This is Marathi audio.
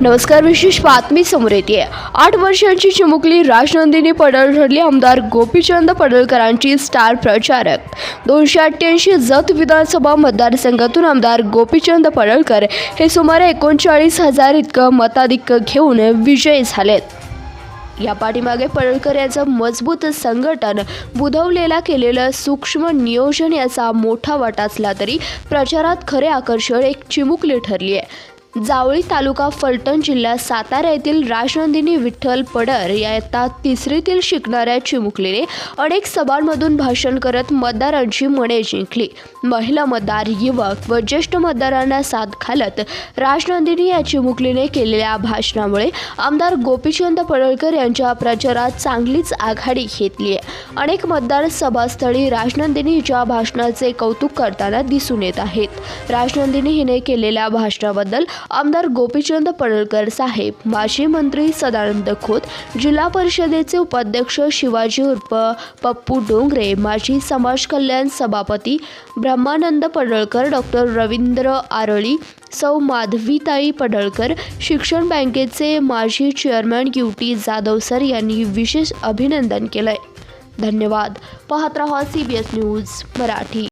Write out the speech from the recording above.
नमस्कार विशेष बातमी समोर येते. आठ वर्षांची चिमुकली राजनंदिनी पडळ ठरली आमदार गोपीचंद पडळकरांची स्टार प्रचारक. दोनशे अठ्ठ्याऐंशी जत विधानसभा मतदारसंघातून आमदार गोपीचंद पडळकर हे सुमारे एकोणचाळीस हजार इतकं मताधिक्य घेऊन विजयी झालेत. या पाठीमागे पडळकर याचं मजबूत संघटन बुधवलेला केलेलं सूक्ष्म नियोजन याचा मोठा वाटा असला तरी प्रचारात खरे आकर्षण एक चिमुकली ठरली आहे जावळी तालुका फलटण जिल्ह्यात सातारा येथील राजनंदिनी विठ्ठल पडर या इयत्ता तिसरीतील शिकणाऱ्या चिमुकलीने अनेक सभांमधून भाषण करत मतदारांची मने जिंकली. महिला मतदार युवक व ज्येष्ठ मतदारांना साथ घालत राजनंदिनी या चिमुकलीने केलेल्या भाषणामुळे आमदार गोपीचंद पडळकर यांच्या प्रचारात चांगलीच आघाडी घेतली आहे. अनेक मतदार सभास्थळी राजनंदिनीच्या भाषणाचे कौतुक करताना दिसून येत आहेत. राजनंदिनी हिने केलेल्या भाषणाबद्दल आमदार गोपीचंद पडळकर साहेब माजी मंत्री सदानंद खोत जिल्हा परिषदेचे उपाध्यक्ष शिवाजी उर्फ पप्पू डोंगरे माजी समाज कल्याण सभापती ब्रह्मानंद पडळकर डॉक्टर रवींद्र आरळी सौ माधवीताई पडळकर शिक्षण बँकेचे माजी chairman U T Jadhav sir यांनी विशेष अभिनंदन केलंय. धन्यवाद. पाहत रहा C B S news Marathi.